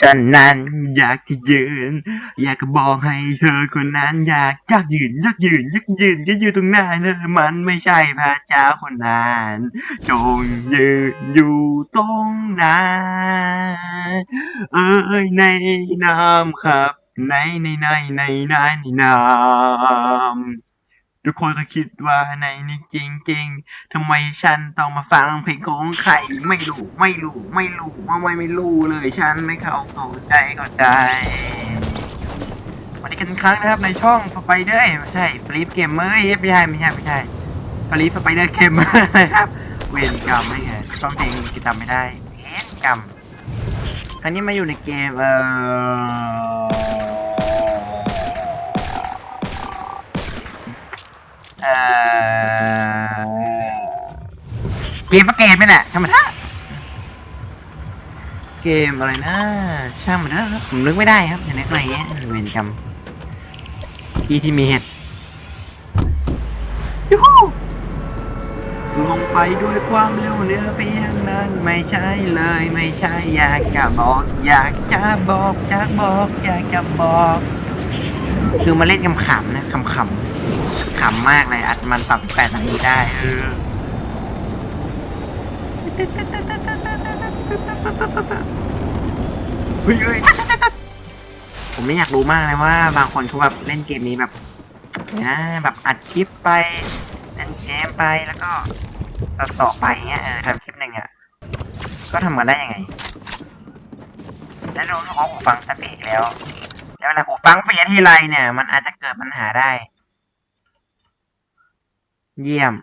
ฉันนั้นอยากจะยืน อยากจะบอกให้เธอคนนั้นอยากอยากยืนอยากยืนอยากยืนอยากยืนตรงหน้าเธอมันไม่ใช่พระเจ้าคนนั้นจงยืนอยู่ตรงนั้นเอ้ยในน้ำครับ ในในในในในในน้ำ ทุกคนก็คิดว่าในนี้จริงๆทำไมฉันต้องมาฟังเพลงของใครไม่รู้ไม่รู้ไม่รู้ว่าไม่ไม่รู้เลยฉันไม่เข้าเข้าใจเข้าใจสวัสดีกันครั้งนะครับในช่องสไปเดอร์ไม่ใช่ฟลิปเกมเมอร์ไม่ใช่ไม่ใช่ไม่ใช่ฟลิปสไปเดอร์เกมเมอร์นะครับเวรกรรมไม่ไงต้องเพลงกิจำไม่ได้เวรกรรมครั้งนี้มาอยู่ในเกมเอ่อ เกมประเกมนี่แหละช่างมันเถอะเกมอะไรนะช่างมันเถอะผมนึกไม่ได้ครับอย่านึกอะไรเงี้ยเวรกรรมที่ที่มีเหตุยูฮูลงไปด้วยความเร็วเนื้อเพียงนั้นไม่ใช่เลยไม่ใช่อยากจะบอก อยากจะบอกอยากบอกอยากจะบอก คือมาเล่นขำนะคำขำขำมากเลยอัดมันปรับแปดนาทีได้เออ เฮ้ยเฮ้ยผมไม่อยากรู้มากเลยว่า บางคนเขาแบบเล่นเกมนี้แบบนะแบบอัดคลิปไปเล่นเกมไปแล้วก็ตัดต่อไปเงี้ยเออทำคลิปหนึ่งอะก็ทำมาได้ยังไง แล้วดูเขาหูฟังสติแล้ว แล้วเวลาหูฟังเสียทีไรเนี่ย มันอาจจะเกิดปัญหาได้ เยี่ยม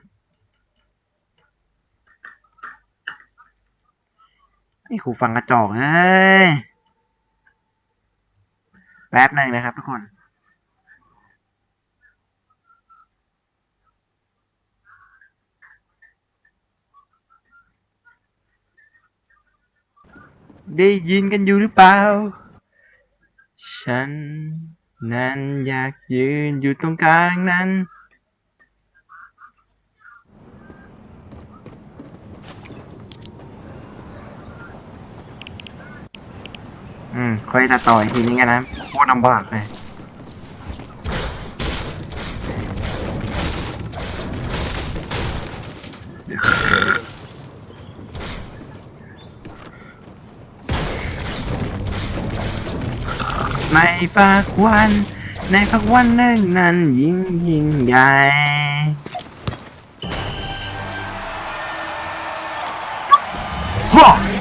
นี่หูฟังกระจอกเอ้ยแป๊บหนึ่งนะครับทุกคนได้ยินกันอยู่หรือเปล่า ฉัน นั้นอยากยืนอยู่ตรงกลางนั้น อืมค่อยตัดต่ออีกทีนี้กันนะโคตรลำบากเลยในฝักวัน ในฝักวันหนึ่งนั้นยิ่งยิ่งใหญ่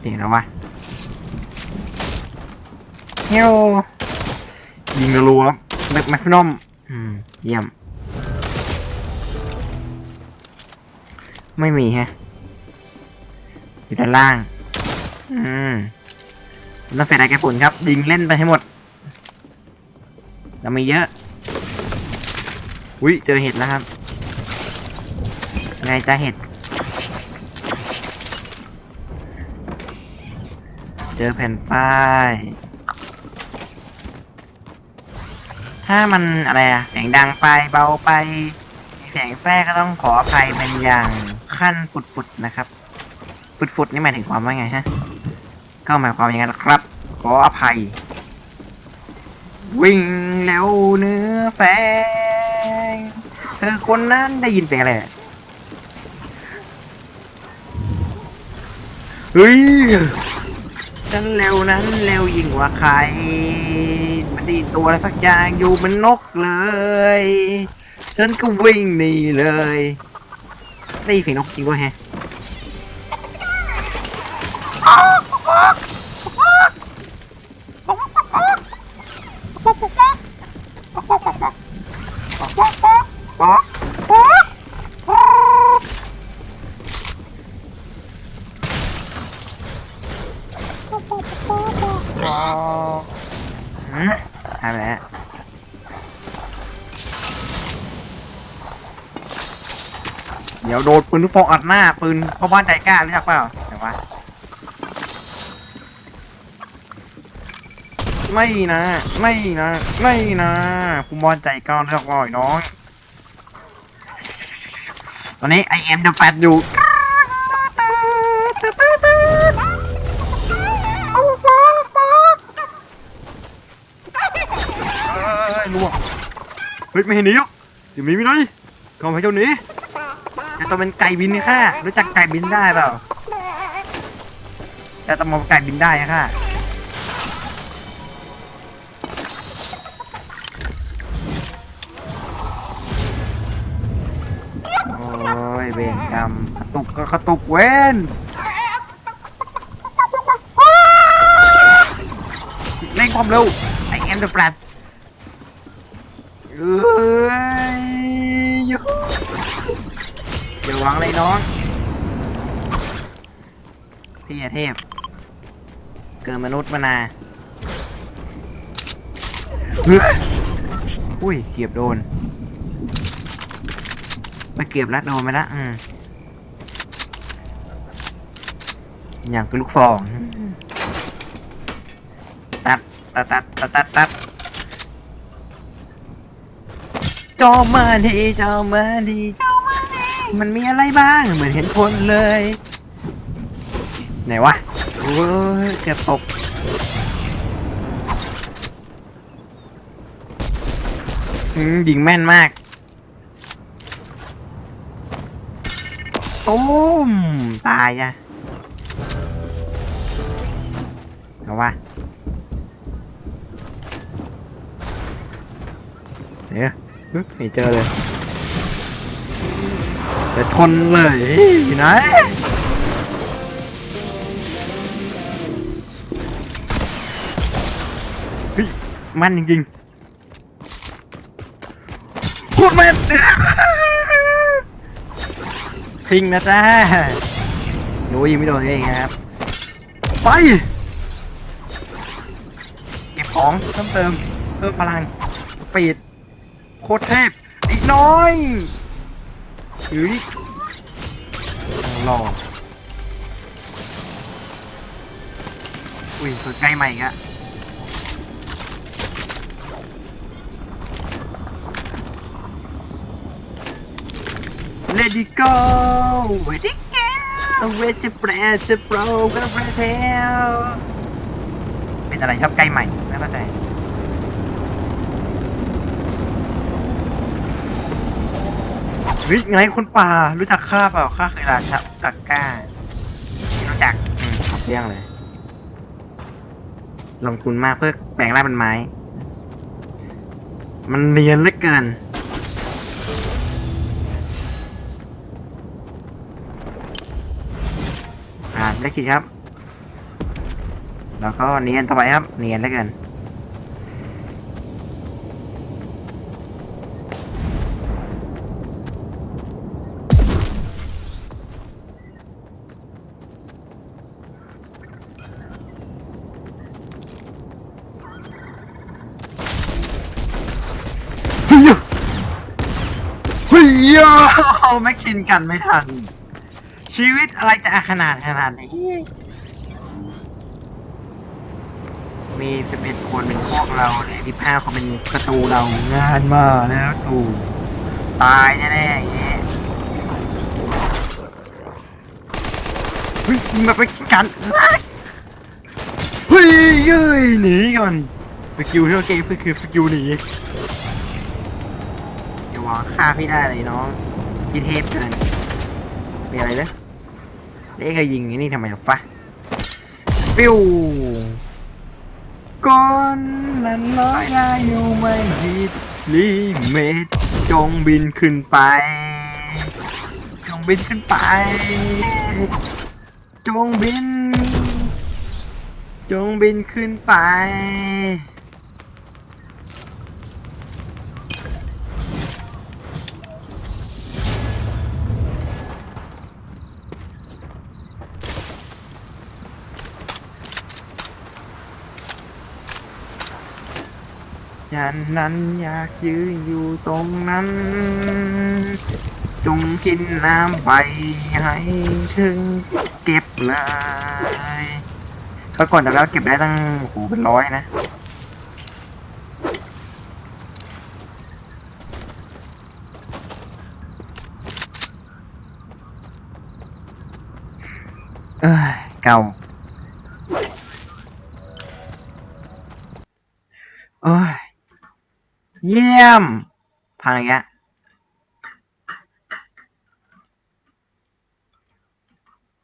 เสียแล้ววะเฮลยิงรัวๆแบ็คแมฟนอมอืม เยี่ยม ไม่มีแฮะ อยู่ด้านล่าง อืมต้องเสียดายแกฝุ่นครับ ยิงเล่นไปให้หมด เรามีเยอะ อุ้ยเจอเห็ดแล้วครับ ไงจ้าเห็ด เจอแผ่นป้าย ถ้ามันอะไรอะเสียงดังไปเบาไปมีเสียงแทรกก็ต้องขออภัยเป็นอย่างขั้นฟุดๆนะครับฟุดๆนี่หมายถึงความว่าไงฮะ ก็หมายความอย่างนั้นครับ ขออภัย วิ่งเร็วเนื้อแฟงเธอคนนั้นได้ยินเสียงอะไรอะเฮ้ย ฉันเร็วนั้นเร็วยิ่งกว่าใคร มันดีตัวอะไรสักอย่างอยู่มันนกเลย ฉันก็วิ่งหนีเลยได้ยินเสียงนกจริงวะแฮะ ยวโดนปืนลูกโป่งอัดหน้าปืนพ่อบ้านใจกล้ารู้จักเปล่าไหนวะไม่นะ ไม่นะ ไม่นะคุณบอลใจกล้ารู้จักเปล่าไอ้น้องตอนนี้ไอเอ็มจะแฟดอยู่เอ้ยล่วงเฮ้ยไม่เห็นหนีหรอกจะมีไม่น้อยกองพระเจ้าหนี จะต้องเป็นไก่บินนี่ค่ะ รู้จักไก่บินได้เปล่าจะต้องมไก่บินได้ค่ะโอ้ยเวรกรรมกระตุกก็กระตุกเว้นเร่งความเร็วไอเอ็มเดอะแฟลตเอ้ยยู อย่าหวังเลยน้องพี่เทพ เกินมนุษย์มานาอุ้ย เกียบโดนไปเกียบแล้วโดนไปแล้วอืมอย่างเป็นลูกฟอง ตัด ตัด ตัด ตัด ตัดตัดจอมาดีจอมาดีจอ มันมีอะไรบ้าง เหมือนเห็นคนเลย ไหนวะโอ้ยเกือบตกอืมยิงแม่นมากตุ้มตายอะเอาวะเดี๋ยวปึ๊บไม่เจอเลย จะทนเลยนเฮ้ยมันจริงๆพูดแม่นทิ้งนะจ้าหนูยิงไม่โดนเองนะครับ ไป เก็บของเพิ่มเติมเพิ่มพลังปีดโคตรเทพอีกน้อย หรือรออุ้ยตัวใกล้ใหม่อีกอะเลดี้โก้เวดี้แก้วเวจะแปรจะโปรกันแปรเทลเป็นอะไรชอบใกล้ใหม่ไม่เข้าใจ ฮ้ยไงคนป่ารู้จักข้าเปล่าข้าเคยราชากักก้ารู้จักอืมขับเรื่องเลย ลงทุนมากเพื่อแปลงร่างเป็นไม้ มันเนียนเหลือเกินอ่าได้คิดครับ แล้วก็เนียนต่อไปครับ เนียนเหลือเกิน เฮ้ยเอาแม็กชินกันไม่ทัน ชีวิตอะไรจะขนาดขนาดนี้ มีสิบเอ็ดคนเป็นพวกเราเลยที่ห้าคนเป็นศัตรูเรางานมาแล้วตูตายแน่ๆอย่างเงี้ยเฮ้ยมาไปกันเฮ้ยเย้ยหนีก่อนสกิลที่เราเก่งคือสกิลหนี ฆ่าพี่ได้เลยน้องพี่เทพเกินมีอะไรเด้อเอ๊ะก็ยิงนี่ทำไมหรอปะปิ้วก้อนนั้นลอยได้อยู่ไม่ผิดลิเมตจงบินขึ้นไป จงบินขึ้นไป จงบิน จงบินขึ้นไป ฉันนั้นอยากยืนอยู่ตรงนั้น จงกินน้ำไปให้ถึงเก็บเลยก็ก่อนแต่แล้วเก็บได้ตั้งโอ้โหเป็นร้อยนะเอ้ยเก่าโอ้ย เยี่ยมพังอีกแล้ว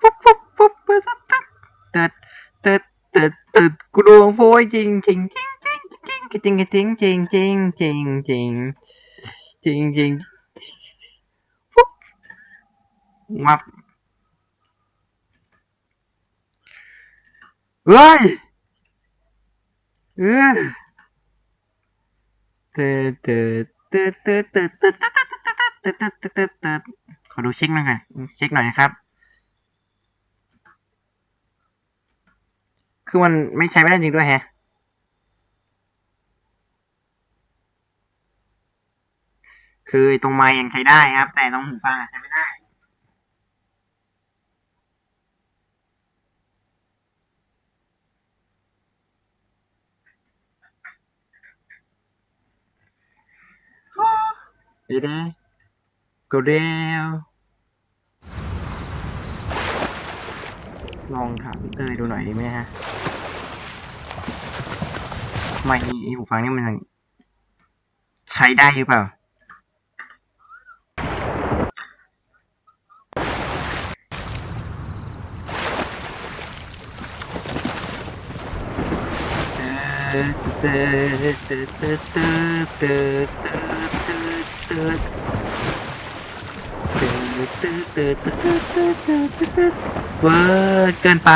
ฟุบฟุ๊บฟุ๊บเปิดตึ๊ดตึ๊ดตึ๊ดตึ๊ดตึ๊ดกูดวงโฟยจริงจริงจริงจริงจริงจริงจริงจริงจริงจริงจริงจริงจริงฟุ๊บงับเฮ้ยเออ ขอดูเช็คหน่อยค่ะเช็คหน่อยนะครับ คือมันไม่ใช้ไม่ได้จริงด้วยแฮะ คือตรงไมค์ยังใช้ได้ครับ แต่ตรงหูฟังใช้ไม่ได้ เดี๋ยวนะก็เร็วลองถามพี่เตยดูหน่อยดีไหมฮะไม่หูฟังนี่มันใช้ได้หรือเปล่า เตเตเตเตเตเต ตืดเตืดตืดตืดตืดตืดตืดตืดตืดเตืดเวอร์เกินไป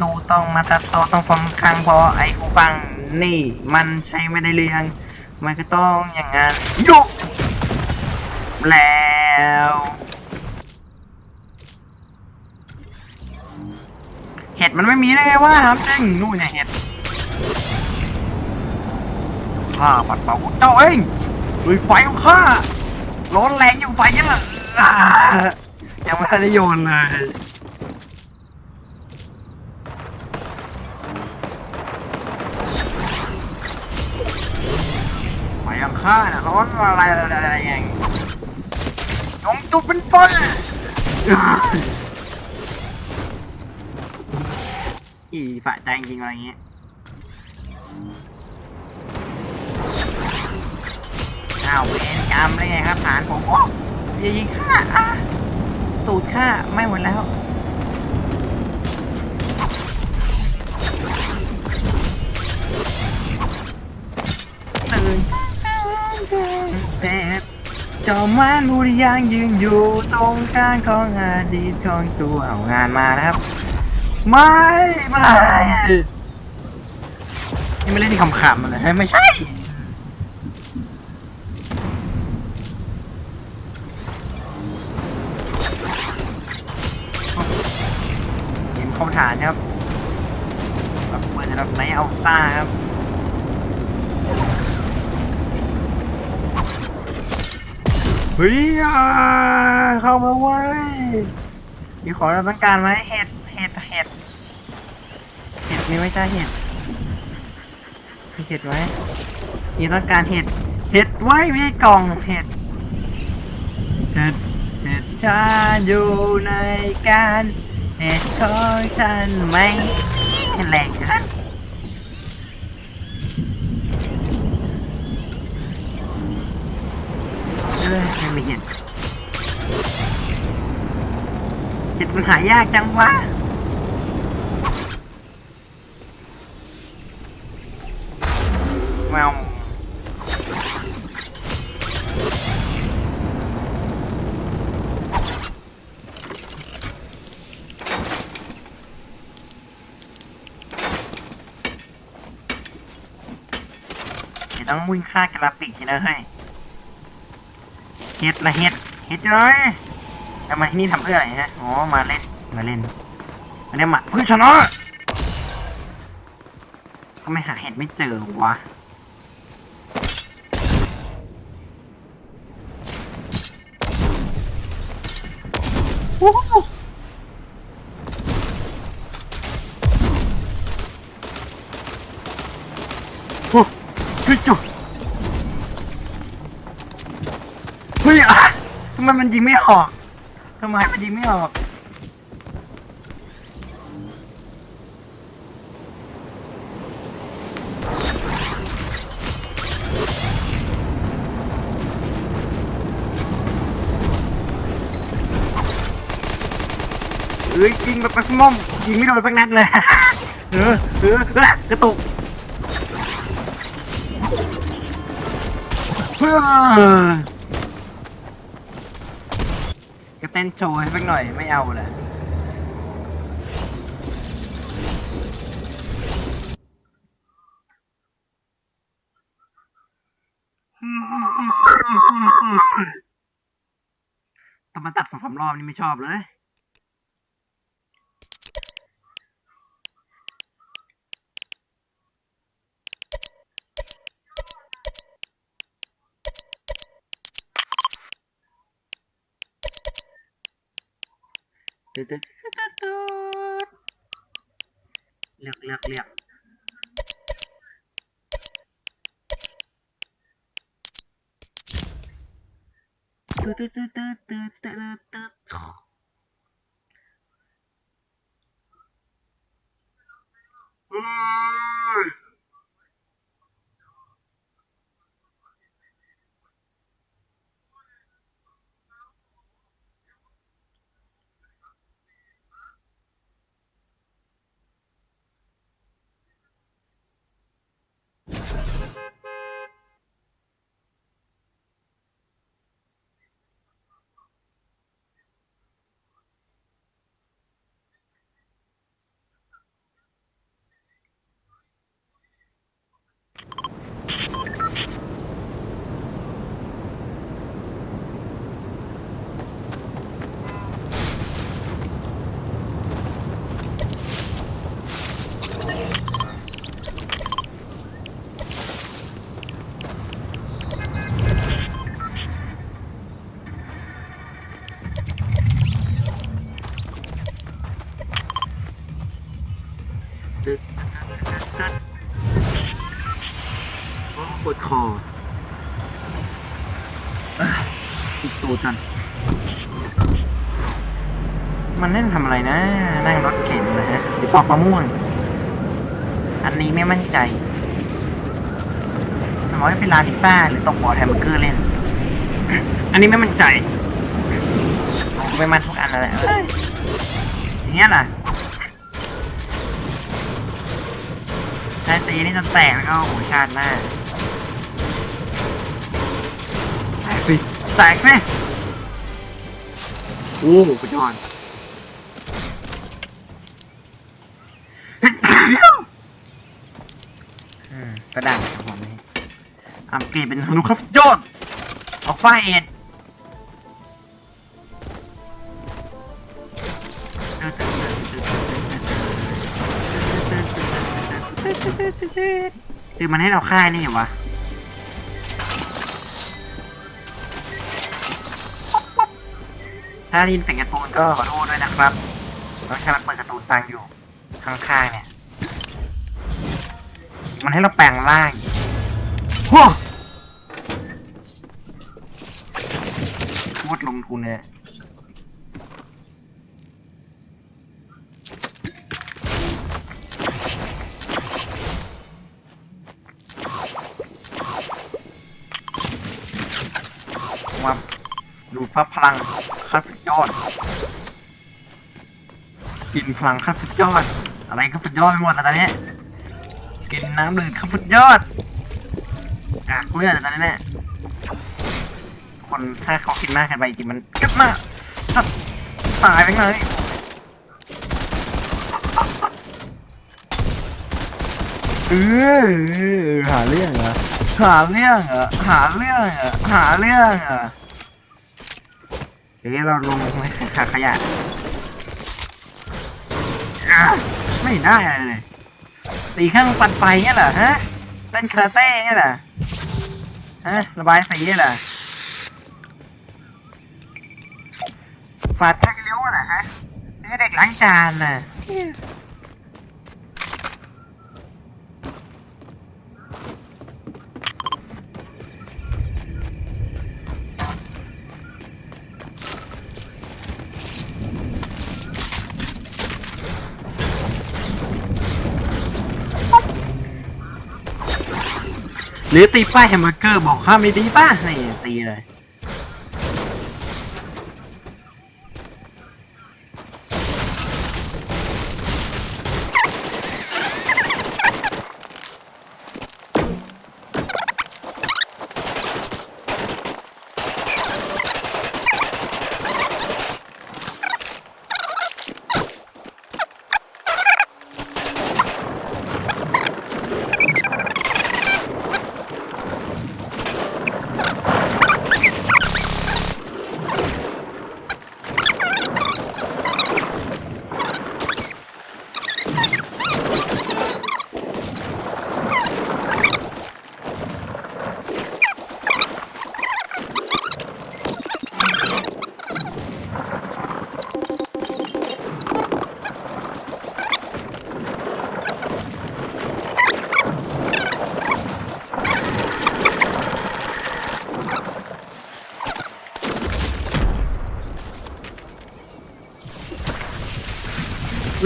ตูต้องมาตัดต่อต้องฟังข้างพอไอ้หูฟังนี่มันใช้ไม่ได้เรื่องมันก็ต้องอย่างงั้นยุกแล้วเห็ดมันไม่มีได้ไงวะครับจริงนู่นเนี่ยเห็ดข้าปัดเป่าเจ้าเอง ด้ยไฟของข้าร้อนแรงอยู่ไฟยังอะยังไม่ทันได้โยนเลยไฟของข้าน่ะร้อนอะไรอะไรอะไรอย่างยงจุดเป็นไฟอีฝะใจจริงอะไรเงี้ยาวเวรกรรมเลยไงครับฐานผมโอ้ยยิงข้าอะตูดข้าไม่หมดแล้วตื่นแต่จอมานบุรียังยืนอยู่ตรงกลางของอดีตของตัวเอางานมานะครับ ไม่ไม่นี่ไม่เล่นที่ขำๆเลยไม่ใช่ เข้ามาเว้ยมีของเราต้องการไหมเห็ดเห็ดเห็ดเห็ดมีไหมจ้าเห็ดมีเห็ดไหมมีต้องการเห็ดเห็ดไว้ไม่ใช่กล่องเห็ดเห็ดเห็ดฉันอยู่ในการเห็ดของฉันไม่มีแหลกนเอ้ยไม่เห็ด เห็ดมันหายากจังวะแมวเดี๋ยวต้องวิ่งฆ่ากระปิกใช่ไหมเฮ้ยเฮ็ดละเฮ็ดเฮ็ดเลย แล้วมาที่นี่ทำเพื่ออะไรฮะ อ๋อ มาเล่น มาเล่น มาเล่นมาเพื่อชนะก็ไม่หาเห็ดไม่เจอวะโอ้โหโอ้เฮ้ยจุ๊เฮ้ยอะทำไมมันยิงไม่ออก ไมมันยิงไม่ออก เอ้ยยิงแบบไปม่อมยิงไม่โดนสักนัดเลย เออเออเออกระตุกเฮ้ยก็เต้นโชว์ให้สักหน่อยไม่เอาเลยแต่มาตัดสองสามรอบนี่ไม่ชอบเลย ตึ๊ดตึ๊ด อะไรนะ นั่งรถเข็นนะฮะหรือปอกมะม่วง อันนี้ไม่มั่นใจสมมติว่าเป็นลานพิซซ่าหรือตกบ่อแฮมเบอร์เกอร์เล่น อันนี้ไม่มั่นใจผมไม่มั่นทุกอันนั่นแหละเอ้ยอย่างเงี้ยล่ะใช้ตีนี่จนแตกแล้วก็โอ้โหชาติหน้าแตกสิแตกสิโอ้โหสุดยอด ก็ได้ครับผมนี่อัปเกรดเป็นธนูครับยอดออกไฟเอ็ดคือมันให้เราฆ่ายนี่เหรอวะถ้าได้ยินเสียงการ์ตูนก็ขอโทษด้วยนะครับเรากำลังเปิดการ์ตูนฟังอยู่ข้างๆเนี่ย มันให้เราแปลงร่างโว้โคตรลงทุนเลยมาดูพระพลังขั้นสุดยอด กินพลังขั้นสุดยอด อะไรก็สุดยอดไปหมดแล้วตอนนี้ กินน้ำดื่มขั้นสุดยอดกากเลือดตอนนี้เนี่ยคนถ้าเขากินมากเกินไปจริงมันกัดมากตัดตายไปเลยเออหาเรื่องเหรอหาเรื่องเหรอหาเรื่องเหรอหาเรื่องเหรอเดี๋ยวเราลงไว้ขาขยะไม่ได้อะไรเลย ตีข้างปันไฟเนี่ยเหรอฮะเต้นคาราเต้เนี่ยเหรอฮะระบายสีเนี่ยเหรอฝาดแท็กเลี้ยวเหรอฮะนี่เด็กล้างจานน่ะ รือตีป้ายแฮมเบอร์เกอร์บอกข้ามไม่ดีป่ะนี่ตีเลย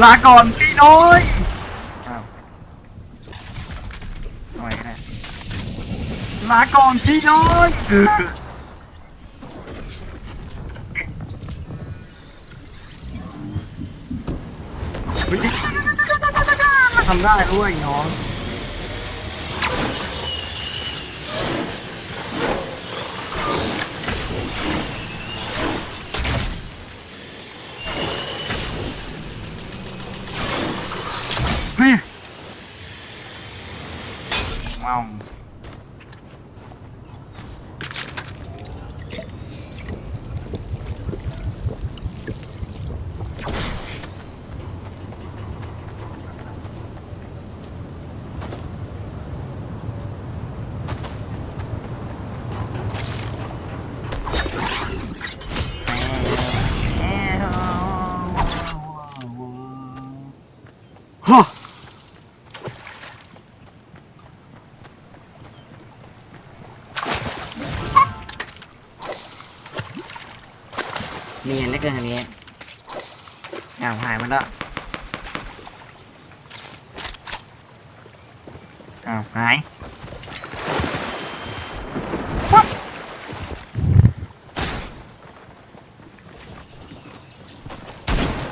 ลาก่อนพี่น้อยอ้าวทำไมกันนะลาก่อนพี่น้อยเออเฮ้ยทำได้ด้วยน้อง เนียนเหลือเกินอันนี้อ้าวหายหมันแล้วอ้าวหายปั๊บ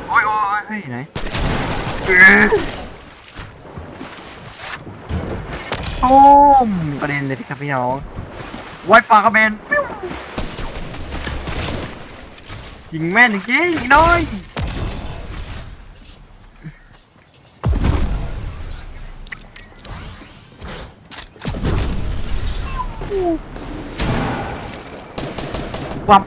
โอ้ยโอ้ยเฮ้ยไหนโอ้มประเด็นเลยพี่ครับพี่น้องไวปากกระเบนปิ้ว ยิงแม่นจริงๆน้อยวับ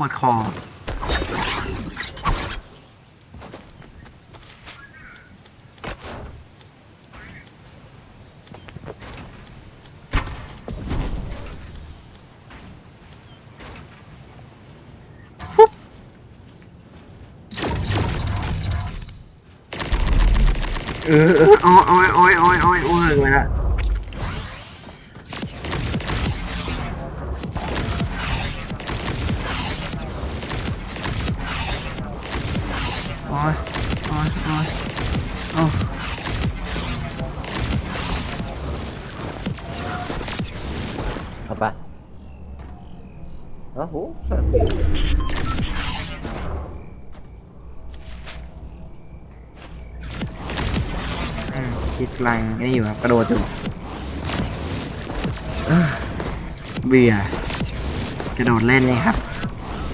ปวดคอ เออเออโอ้ยโอ้ยโอ้ยโอ้ยโอ้ยโอ้ยไปละ ครับกระโดดอยู่เบื่อกระโดดเล่นนี่ครับ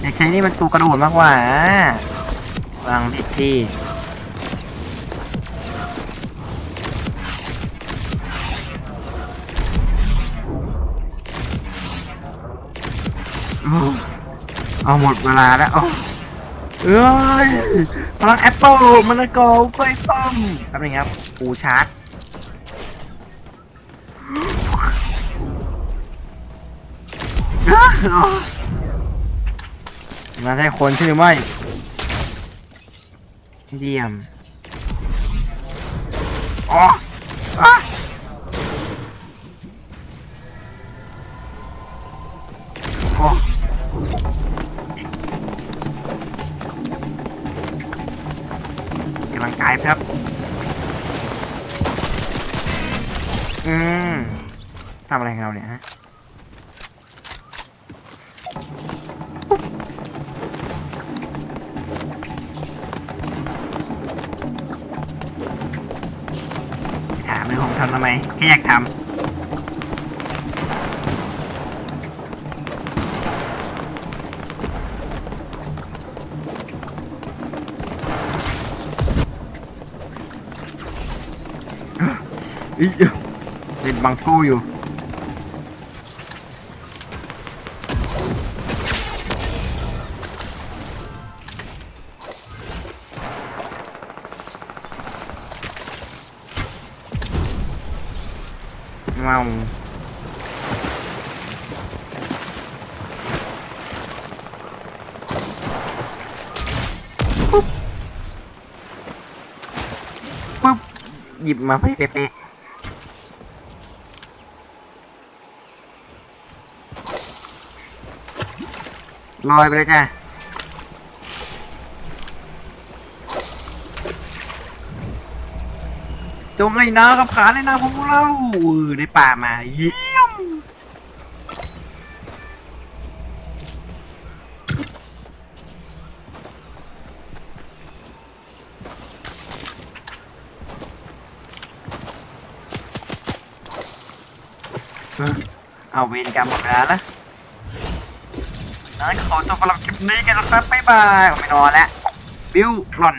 อยากใช้นี่มันตัวกระโดดมากกว่าวางผิดที่เอาหมดเวลาแล้วเอ้ยพลังแอปเปิลมันกอไปป้มแป๊บนึงครับปูชาร์จ มาใช่คนใช่หรือไม่เยี่ยมอ๋ออะโอ้กำลังกายครับ อืมทำอะไรของเราเนี่ยฮะ ทำทำไมแค่อยากทำอีเล่นบังกู้อยู่ ปุ๊บปุ๊บหยิบมาเป๊ะๆลอยไปเลยจ้ะจมเลยนะกับขาเลยนะพวกเราเออได้ป่ามายี่ เอาเวรกรรมหมดเวลาแล้วงั้นขอจบสำหรับคลิปนี้กันนะครับบ๊ายบายผมไม่นอนแล้ว บิวหล่อน